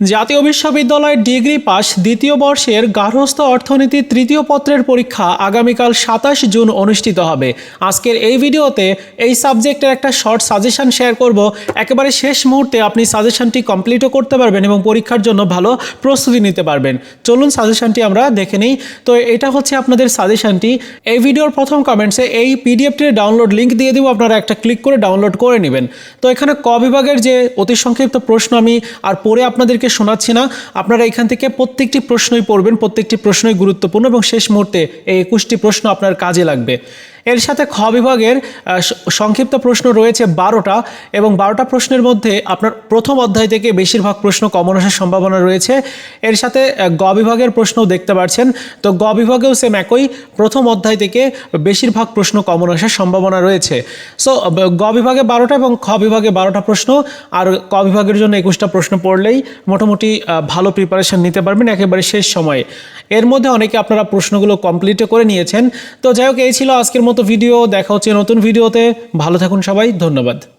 জাতীয় বিশ্ববিদ্যালয়ের degree pass দ্বিতীয় বর্ষের গার্হস্থ্য অর্থনীতি তৃতীয় পত্রের পরীক্ষা আগামীকাল সাতাশ জুন অনুষ্ঠিত হবে। আজকের এই ভিডিওতে এই সাবজেক্টের একটা শর্ট সাজেশান শেয়ার করব। একেবারে শেষ মুহূর্তে আপনি সাজেশনটি কমপ্লিটও করতে পারবেন এবং পরীক্ষার জন্য ভালো প্রস্তুতি নিতে পারবেন। চলুন সাজেশনটি আমরা দেখে নিই। তো এটা হচ্ছে আপনাদের সাজেশানটি। এই ভিডিওর প্রথম কমেন্টসে এই পিডিএফটির ডাউনলোড লিঙ্ক দিয়ে দিব। আপনারা একটা ক্লিক করে ডাউনলোড করে নেবেন। তো এখানে ক বিভাগের যে অতি সংক্ষিপ্ত প্রশ্ন আমি আর পরে আপনাদেরকে শোনাচ্ছি না। আপনারা এখান থেকে প্রত্যেকটি প্রশ্নই পড়বেন, প্রত্যেকটি প্রশ্নই গুরুত্বপূর্ণ এবং শেষ মুহূর্তে এই একুশটি প্রশ্ন আপনার কাজে লাগবে। এর সাথে খ বিভাগের সংক্ষিপ্ত প্রশ্ন রয়েছে বারোটা এবং বারোটা প্রশ্নের মধ্যে আপনার প্রথম অধ্যায় থেকে বেশিরভাগ প্রশ্ন কমন আসার সম্ভাবনা রয়েছে। এর সাথে গ বিভাগের প্রশ্নও দেখতে পাচ্ছেন তো গ বিভাগেও সেম একই, প্রথম অধ্যায় থেকে বেশিরভাগ প্রশ্ন কমন আসার সম্ভাবনা রয়েছে। সো গ বিভাগে বারোটা এবং খ বিভাগে বারোটা প্রশ্ন, আর ক বিভাগের জন্য একুশটা প্রশ্ন পড়লেই মোটামুটি ভালো প্রিপারেশন নিতে পারবেন একেবারে শেষ সময়ে। এর মধ্যে অনেকে আপনারা প্রশ্নগুলো কমপ্লিটও করে নিয়েছেন। তো যাই হোক, এই ছিল আজকের মতো ভিডিও দেখা হচ্ছে নতুন ভিডিওতে ভালো থাকুন সবাই। ধন্যবাদ।